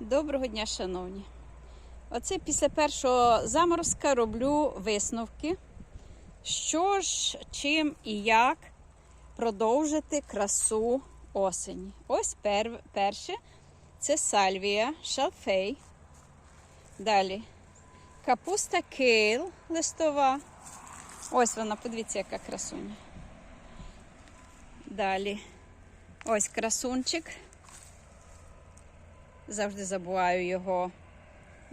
Доброго дня, шановні. Оце після першого заморозка роблю висновки, що ж, чим і як продовжити красу осені. Ось пер, перше це сальвія, шалфей. Далі капуста кейл листова. Ось вона, подивіться, яка красуня. Далі ось красунчик. Завжди забуваю його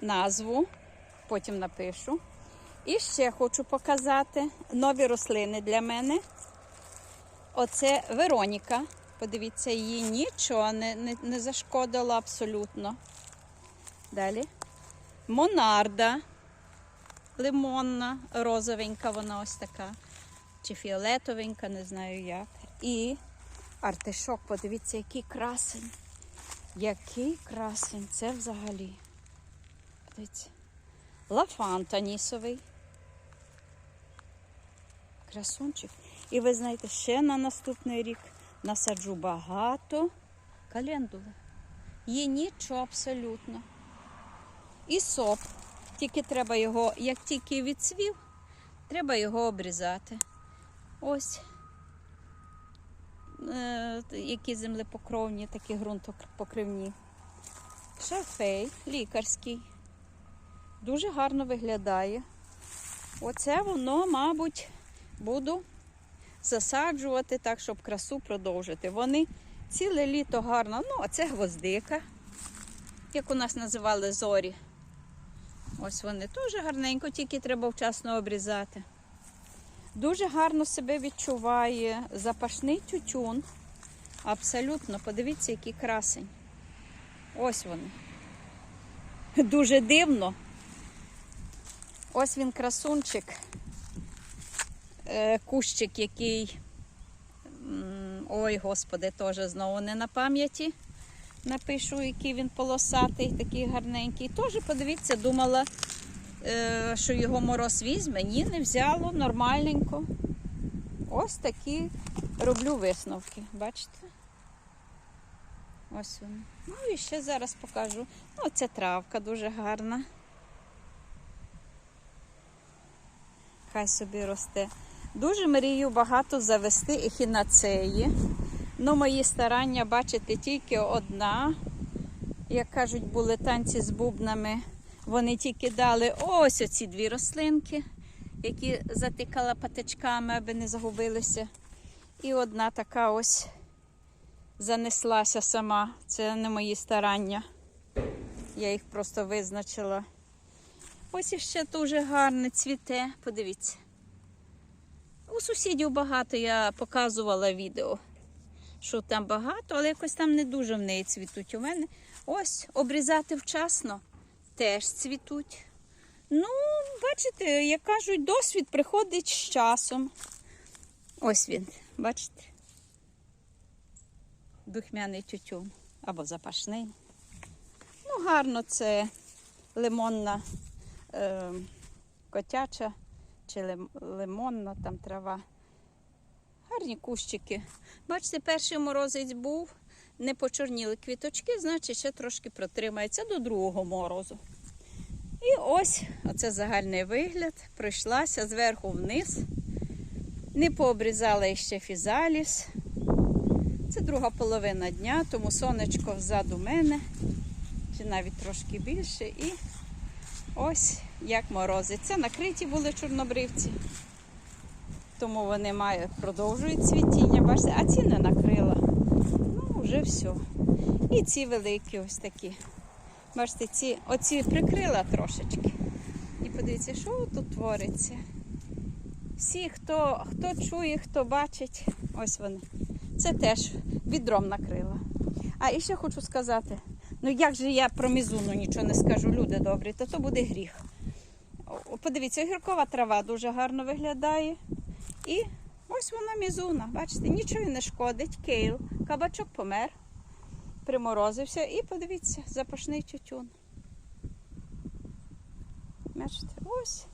назву, потім напишу. І ще хочу показати нові рослини для мене. Оце Вероніка. Подивіться, її нічого не, не, не зашкодило абсолютно. Далі. Монарда. Лимонна, розовенька, вона ось така. Чи фіолетовенька, не знаю як. І артишок, подивіться, який красень. Який красень, це взагалі. Подивіться. Лафант анісовий. Красунчик. І ви знаєте, ще на наступний рік насаджу багато календули. Є нічого абсолютно. І соп. Тільки треба його, як тільки відцвів, треба його обрізати. Ось які землепокровні, такі ґрунтопокривні. Шафей лікарський. Дуже гарно виглядає. Оце воно, мабуть, буду засаджувати так, щоб красу продовжити. Вони ціле літо гарно. Ну, а це гвоздика, як у нас називали зорі. Ось вони теж гарненько, тільки треба вчасно обрізати. Дуже гарно себе відчуває запашний тютюн. Абсолютно, подивіться, який красень. Ось вони. Дуже дивно. Ось він красунчик. Е, Кущик, який. Ой, господи, теж знову не на пам'яті. Напишу, який він полосатий, такий гарненький. Теж подивіться, думала, що його мороз візьме. Ні, не взяло, нормальненько. Ось такі роблю висновки. Бачите? Ось вони. Ну і ще зараз покажу. Ну, ця травка дуже гарна. Хай собі росте. Дуже мрію багато завести ехінацеї. Ну, мої старання, бачите, тільки одна. Як кажуть, були танці з бубнами. Вони тільки дали ось оці дві рослинки, які затикала патичками, аби не загубилися. І одна така ось занеслася сама. Це не мої старання. Я їх просто визначила. Ось іще дуже гарне цвіте. Подивіться. У сусідів багато я показувала відео, що там багато, але якось там не дуже в неї цвітуть. У мене ось обрізати вчасно теж цвітуть. Ну, бачите, як кажуть, досвід приходить з часом. Ось він, бачите? Духмяний тютюн або запашний. Ну, гарно це лимонна е, котяча чи лимонна там трава. Гарні кущики. Бачите, перший морозець був, не почорніли квіточки, значить ще трошки протримається до другого морозу. І ось оце загальний вигляд. Пройшлася зверху вниз. Не пообрізала ще фізаліс. Це друга половина дня, тому сонечко ззаду мене, чи навіть трошки більше. І ось як морози. Це накриті були чорнобривці. Тому вони мають, продовжують цвітіння, бачите, а ці не накрила. Вже все. І ці великі ось такі. Бачите, ці, оці прикрила трошечки. І подивіться, що тут твориться. Всі, хто, хто чує, хто бачить, ось вони. Це теж відром накрила. А і ще хочу сказати: ну як же я про мізуну нічого не скажу, люди добрі, то то буде гріх. Подивіться, огіркова трава дуже гарно виглядає. І ось вона мізуна. Бачите, нічого не шкодить. Кейл. Кабачок помер, приморозився. І подивіться, запашний тютюн. Бачите, ось.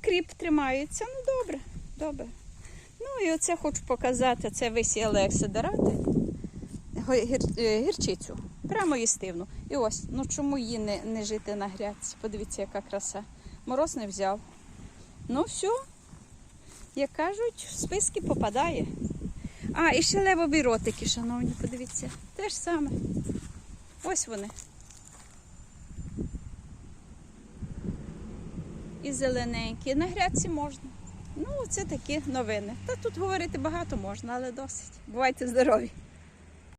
Кріп тримається. Ну добре, добре. Ну і оце хочу показати. Це висіяли ексидерати. Е, гірчицю. Прямо їстивно. І ось, ну чому її не, не жити на грядці? Подивіться, яка краса. Мороз не взяв. Ну все, як кажуть, в списки попадає. А, і ще левові ротики, шановні, подивіться. Те ж саме. Ось вони. І зелененькі. На грядці можна. Ну, це такі новини. Та тут говорити багато можна, але досить. Бувайте здорові!